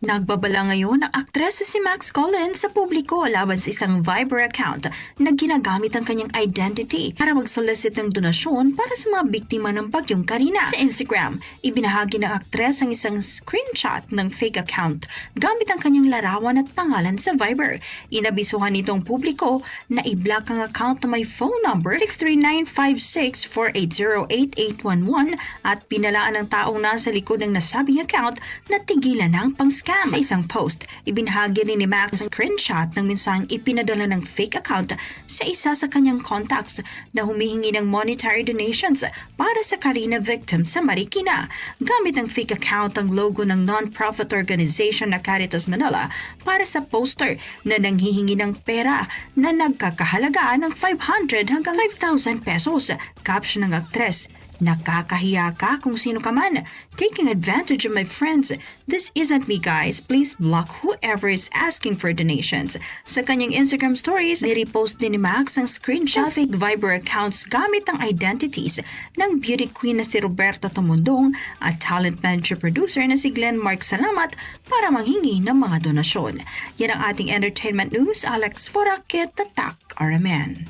Nagbabala ngayon ang aktres si Max Collins sa publiko laban sa isang Viber account na ginagamit ang kanyang identity para mag-solicit ng donasyon para sa mga biktima ng bagyong Karina. Sa Instagram, ibinahagi ng aktres ang isang screenshot ng fake account gamit ang kanyang larawan at pangalan sa Viber. Inabisuhan nitong publiko na i-block ang account na may phone number 63956480811 at pinalaan ng taong nasa likod ng nasabing account na tigilan ng pang-scam. Sa isang post, ibinahagi rin ni Max ang screenshot ng minsang ipinadala ng fake account sa isa sa kanyang contacts na humihingi ng monetary donations para sa Karina victim sa Marikina. Gamit ang fake account ang logo ng non-profit organization na Caritas Manila para sa poster na nanghihingi ng pera na nagkakahalaga ng 500 hanggang 5,000 pesos. Caption ng aktres, Nakakahiya ka kung sino ka man. Taking advantage of my friends. This isn't me guys. Please block whoever is asking for donations. Sa kanyang Instagram stories, nirepost din ni Max ang screenshots ng fake Viber accounts gamit ang identities ng beauty queen na si Roberta Tomondong at talent manager producer na si Glenn Mark Salamat para manghingi ng mga donasyon. Yan ang ating entertainment news. Alex Forakit, Tatak, RMN.